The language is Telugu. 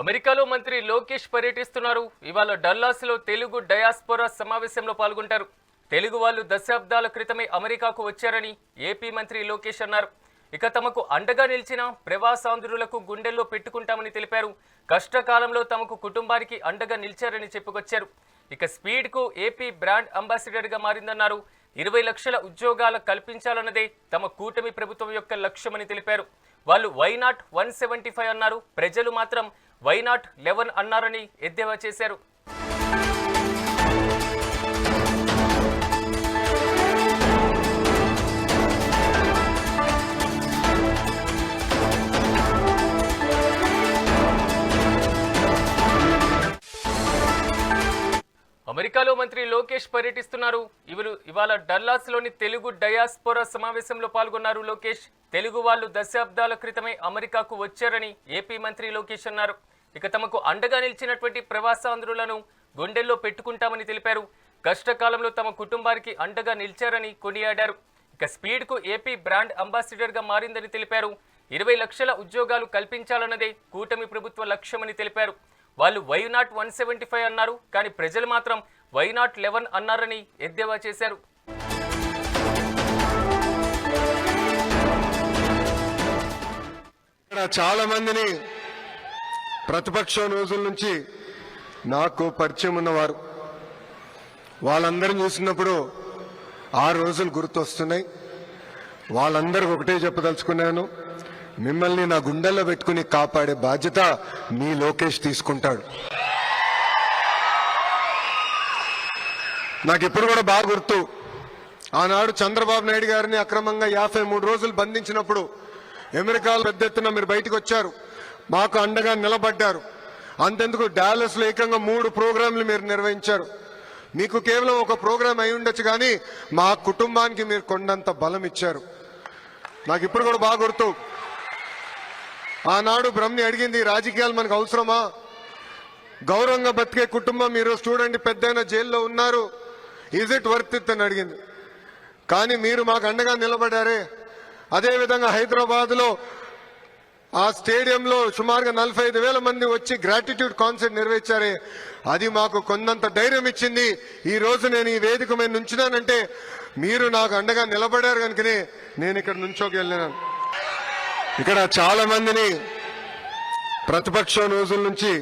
అమెరికాలో మంత్రి లోకేష్ పర్యటిస్తున్నారు. ఇవాళ డల్లాస్లో తెలుగు డయాస్పోరా సమావేశంలో పాల్గొంటారు. తెలుగు వాళ్ళు దశాబ్దాల క్రితమే అమెరికాకు వచ్చారని ఏపీ మంత్రి లోకేష్ అన్నారు. ఇక తమకు అండగా నిలిచిన ప్రవాసాంధ్రులకు గుండెల్లో పెట్టుకుంటామని తెలిపారు. కష్టకాలంలో తమకు కుటుంబానికి అండగా నిలిచారని చెప్పుకొచ్చారు. ఇక స్పీడ్కు ఏపీ బ్రాండ్ అంబాసిడర్గా మారిందన్నారు. ఇరవై లక్షల ఉద్యోగాలు కల్పించాలన్నదే తమ కూటమి ప్రభుత్వం యొక్క లక్ష్యమని తెలిపారు. వాళ్ళు వైనాట్ వన్ సెవెంటీ ఫైవ్ అన్నారు. ప్రజలు మాత్రం వైనాట్ లెవెన్ అన్నారని ఎద్దేవా చేశారు. అమెరికాలో మంత్రి లోకేష్ పర్యటిస్తున్నారు. ఇవరు ఇవాళ డల్లాస్లోని తెలుగు డయాస్పోరా సమావేశంలో పాల్గొన్నారు లోకేష్. తెలుగు వాళ్ళు దశాబ్దాల క్రితమే అమెరికాకు వచ్చారని ఏపీ మంత్రి లోకేష్ అన్నారు. ఇక తమకు అండగా నిలిచినటువంటి ప్రవాసాంధ్రులను గుండెల్లో పెట్టుకుంటామని తెలిపారు. కష్టకాలంలో తమ కుటుంబానికి అండగా నిలిచారని కొనియాడారు. ఇక స్పీడ్కు ఏపీ బ్రాండ్ అంబాసిడర్గా మారిందని తెలిపారు. ఇరవై లక్షల ఉద్యోగాలు కల్పించాలన్నదే కూటమి ప్రభుత్వ లక్ష్యమని తెలిపారు. వాళ్ళు why not one seventy five అన్నారు కానీ ప్రజలు మాత్రం వై నాట్ లెవెన్ అన్నారని ఎద్దేవా చేశారు. ఇక్కడ చాలా మందిని ప్రతిపక్షం రోజుల నుంచి నాకు పరిచయం ఉన్నవారు వాళ్ళందరిని చూసినప్పుడు ఆ రోజులు గుర్తొస్తున్నాయి. వాళ్ళందరికీ ఒకటే చెప్పదలుచుకున్నాను. మిమ్మల్ని నా గుండెల్లో పెట్టుకుని కాపాడే బాధ్యత మీ లోకేష్ తీసుకుంటాడు. నాకు ఇప్పుడు కూడా బాగా గుర్తు. ఆనాడు చంద్రబాబు నాయుడు గారిని అక్రమంగా యాభై మూడు రోజులు బంధించినప్పుడు అమెరికాలో పెద్ద ఎత్తున మీరు బయటకు వచ్చారు. మాకు అండగా నిలబడ్డారు. అంతెందుకు డాలస్లో ఏకంగా మూడు ప్రోగ్రాంలు మీరు నిర్వహించారు. మీకు కేవలం ఒక ప్రోగ్రాం అయి ఉండొచ్చు కానీ మా కుటుంబానికి మీరు కొండంత బలం ఇచ్చారు. నాకు ఇప్పుడు కూడా బాగా గుర్తు. ఆనాడు బ్రహ్మని అడిగింది రాజకీయాలు మనకు అవసరమా? గౌరవంగా బతికే కుటుంబం మీరు స్టూడెంట్ పెద్ద జైల్లో ఉన్నారు. ఈజ్ ఇట్ వర్త్ ఇట్ అని అడిగింది. కానీ మీరు మాకు అండగా నిలబడారే. అదేవిధంగా హైదరాబాద్లో ఆ స్టేడియంలో సుమారుగా నలభై ఐదు వేల మంది వచ్చి గ్రాటిట్యూడ్ కాన్సర్ట్ నిర్వహించారే. అది మాకు కొందంత ధైర్యం ఇచ్చింది. ఈ రోజు నేను ఈ వేదిక మీద నుంచున్నానంటే మీరు నాకు అండగా నిలబడారు కనుకనే నేను ఇక్కడ నుంచోకెళ్ళినాను ఇక్కడ చాలా మందిని ప్రతిపక్షం రోజుల నుంచి